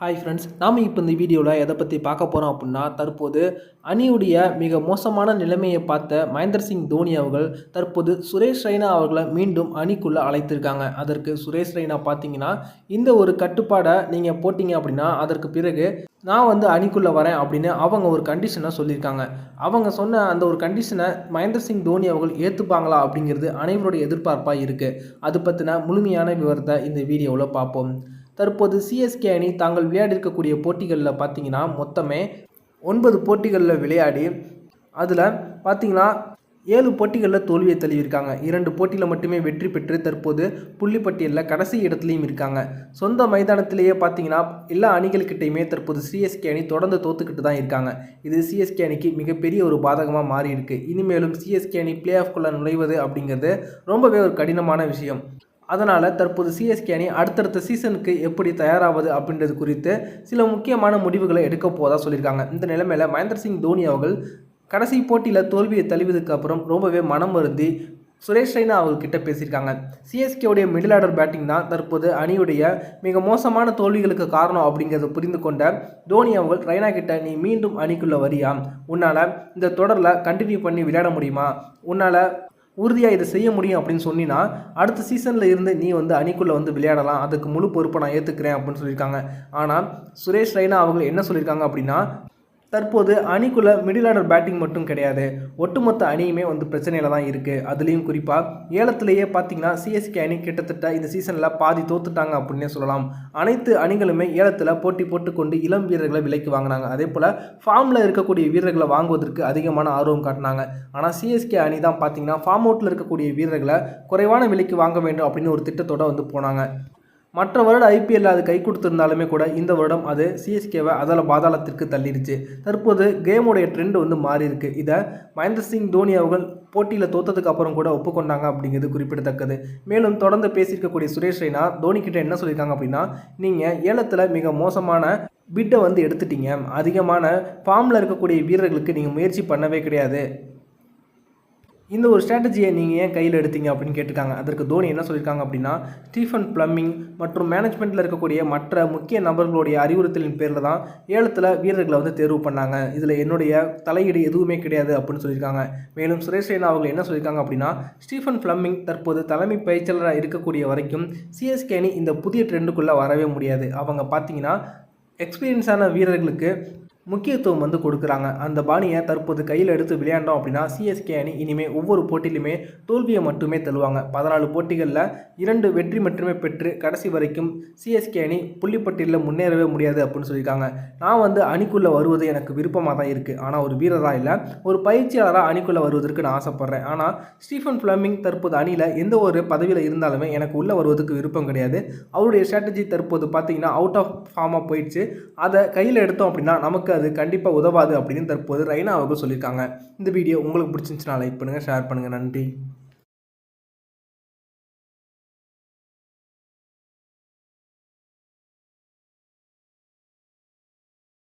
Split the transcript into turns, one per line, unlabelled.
Hi friends நாம் இப்போ இந்த வீடியோவில் எதை பற்றி பார்க்க போகிறோம் அப்படின்னா தற்போது அணியுடைய மிக மோசமான நிலைமையை பார்த்த மகேந்திர சிங் தோனி அவர்கள் தற்போது சுரேஷ் ரெய்னா அவர்களை மீண்டும் அணிக்குள்ளே அழைத்திருக்காங்க. அதற்கு சுரேஷ் ரெய்னா பார்த்தீங்கன்னா இந்த ஒரு கட்டுப்பாடை நீங்கள் போட்டிங்க அப்படின்னா அதற்கு பிறகு நான் வந்து அணிக்குள்ளே வரேன் அப்படின்னு அவங்க ஒரு கண்டிஷனை சொல்லியிருக்காங்க. அவங்க சொன்ன அந்த ஒரு கண்டிஷனை மகேந்திர சிங் தோனி அவர்கள் ஏற்றுப்பாங்களா அப்படிங்கிறது அனைவருடைய எதிர்பார்ப்பாக இருக்குது அது பற்றின முழுமையான விவரத்தை இந்த வீடியோவில் பார்ப்போம். தற்போது சிஎஸ்கே அணி தாங்கள் விளையாடிருக்கக்கூடிய போட்டிகளில் பார்த்தீங்கன்னா மொத்தமே ஒன்பது போட்டிகளில் விளையாடி அதில் பார்த்தீங்கன்னா ஏழு போட்டிகளில் தோல்வியை தழுவியிருக்காங்க இரண்டு போட்டியில் மட்டுமே வெற்றி பெற்று தற்போது புள்ளிப்பட்டியலில் கடைசி இடத்துலையும் இருக்காங்க. சொந்த மைதானத்திலேயே பார்த்தீங்கன்னா எல்லா அணிகள்கிட்டையுமே தற்போது சிஎஸ்கே அணி தொடர்ந்து தோத்துக்கிட்டு தான் இருக்காங்க. இது சிஎஸ்கே அணிக்கு மிகப்பெரிய ஒரு பாதகமாக மாறி இருக்கு இனிமேலும் சிஎஸ்கே அணி பிளே ஆஃப்குள்ளே நுழைவது அப்படிங்கிறது ரொம்பவே ஒரு கடினமான விஷயம். அதனால் தற்போது சிஎஸ்கே அணி அடுத்தடுத்த சீசனுக்கு எப்படி தயாராவது அப்படின்றது குறித்து சில முக்கியமான முடிவுகளை எடுக்க போவதாக சொல்லியிருக்காங்க. இந்த நிலைமையில் மகேந்திர சிங் தோனி அவர்கள் கடைசி போட்டியில் தோல்வியை தழுவியதுக்கு அப்புறம் ரொம்பவே மனம் வருந்தி சுரேஷ் ரெய்னா அவர்கிட்ட பேசியிருக்காங்க. சிஎஸ்கேவுடைய மிடில் ஆர்டர் பேட்டிங் தான் தற்போது அணியுடைய மிக மோசமான தோல்விகளுக்கு காரணம் அப்படிங்கிறத புரிந்து கொண்ட தோனி அவர்கள் ரெய்னா கிட்ட நீ மீண்டும் அணிக்குள்ளே வரியா? உன்னால் இந்த தொடரில் கண்டினியூ பண்ணி விளையாட முடியுமா? உன்னால் உறுதியாக இதை செய்ய முடியும் அப்படின்னு சொன்னினா அடுத்த சீசனில் இருந்து நீ வந்து அணிக்குள்ளே வந்து விளையாடலாம். அதுக்கு முழு பொறுப்பை நான் ஏற்றுக்கிறேன் அப்படின்னு சொல்லியிருக்காங்க. ஆனால் சுரேஷ் ரெய்னா அவங்க என்ன சொல்லியிருக்காங்க அப்படின்னா தற்போது அணிக்குள்ளே மிடில் ஆர்டர் பேட்டிங் மட்டும் கிடையாது. ஒட்டுமொத்த அணியுமே வந்து பிரச்சனையில் தான் இருக்குது அதுலேயும் குறிப்பாக ஏலத்திலேயே பார்த்தீங்கன்னா சிஎஸ்கே அணி கிட்டத்தட்ட இந்த சீசனில் பாதி தோத்துட்டாங்க அப்படின்னே சொல்லலாம். அனைத்து அணிகளுமே ஏலத்தில் போட்டி போட்டுக்கொண்டு இளம் வீரர்களை விலைக்கு வாங்கினாங்க. அதே போல் ஃபார்மில் இருக்கக்கூடிய வீரர்களை வாங்குவதற்கு அதிகமான ஆர்வம் காட்டினாங்க. ஆனால் சிஎஸ்கே அணி தான் பார்த்தீங்கன்னா ஃபார்ம் அவுட்டில் இருக்கக்கூடிய வீரர்களை குறைவான விலைக்கு வாங்க வேண்டும் அப்படின்னு ஒரு திட்டத்தோடு வந்து போனாங்க. மற்ற வருடம் ஐபிஎல்லில் அது கை கொடுத்துருந்தாலுமே கூட இந்த வருடம் அது சிஎஸ்கேவை அதில் பாதாளத்திற்கு தள்ளிடுச்சு. தற்போது கேமுடைய ட்ரெண்ட் வந்து மாறி இருக்கு. இதை மகேந்திர சிங் தோனி அவர்கள் போட்டியில் தோத்ததுக்கு அப்புறம் கூட ஒப்புக்கொண்டாங்க அப்படிங்கிறது குறிப்பிடத்தக்கது. மேலும் தொடர்ந்து பேசியிருக்கக்கூடிய சுரேஷ் ரெய்னா தோனி கிட்ட என்ன சொல்லியிருக்காங்க அப்படின்னா நீங்கள் ஏலத்தில் மிக மோசமான பிட்டை வந்து எடுத்துட்டீங்க. அதிகமான ஃபார்மில் இருக்கக்கூடிய வீரர்களுக்கு நீங்கள் முயற்சி பண்ணவே கிடையாது. இந்த ஒரு ஸ்ட்ராட்டஜியை நீங்கள் ஏன் கையில் எடுத்தீங்க அப்படின்னு கேட்டிருக்காங்க. அதற்கு தோனி என்ன சொல்லியிருக்காங்க அப்படின்னா ஸ்டீஃபன் பிளம்மிங் மற்றும் மேனேஜ்மெண்ட்டில் இருக்கக்கூடிய மற்ற முக்கிய நபர்களுடைய அறிவுறுத்தலின் பேரில் தான் ஏலத்தில் வீரர்களை வந்து தேர்வு பண்ணாங்க. இதில் என்னுடைய தலையீடு எதுவுமே கிடையாது அப்படின்னு சொல்லியிருக்காங்க. மேலும் சுரேஷ் ரெய்னா அவங்க என்ன சொல்லியிருக்காங்க அப்படின்னா ஸ்டீஃபன் பிளம்மிங் தற்போது தலைமை பயிற்சியாளராக இருக்கக்கூடிய வரைக்கும் சிஎஸ்கே அணி இந்த புதிய ட்ரெண்டுக்குள்ளே வரவே முடியாது. அவங்க பார்த்தீங்கன்னா எக்ஸ்பீரியன்ஸான வீரர்களுக்கு முக்கியத்துவம் வந்து கொடுக்குறாங்க. அந்த பாணியை தற்போது கையில் எடுத்து விளையாண்டோம் அப்படின்னா சிஎஸ்கே அணி இனிமேல் ஒவ்வொரு போட்டியிலுமே தோல்வியை மட்டுமே தருவாங்க பதினாலு போட்டிகளில் இரண்டு வெற்றி மட்டுமே பெற்று கடைசி வரைக்கும் சிஎஸ்கே அணி புள்ளிப்பட்டியலில் முன்னேறவே முடியாது அப்படின்னு சொல்லியிருக்காங்க. நான் வந்து அணிக்குள்ளே வருவது எனக்கு விருப்பமாக தான் இருக்குது ஆனால் ஒரு வீரராக இல்லை. ஒரு பயிற்சியாளராக அணிக்குள்ளே வருவதற்கு நான் ஆசைப்பட்றேன். ஆனால் ஸ்டீஃபன் ஃப்ளமிங் தற்போது அணியில் எந்த ஒரு பதவியில் இருந்தாலுமே எனக்கு உள்ளே வருவதற்கு விருப்பம் கிடையாது. அவருடைய ஸ்ட்ராட்டஜி தற்போது பார்த்தீங்கன்னா அவுட் ஆஃப் ஃபார்மாக போயிடுச்சு. அதை கையில் எடுத்தோம் அப்படின்னா நமக்கு அது கண்டிப்பாக உதவாது அப்படின்னு தற்போது ரைனா சொல்லியிருக்காங்க. இந்த வீடியோ உங்களுக்கு பிடிச்சிருந்துச்சுன்னா லைக் பண்ணுங்கள் ஷேர் பண்ணுங்கள் நன்றி.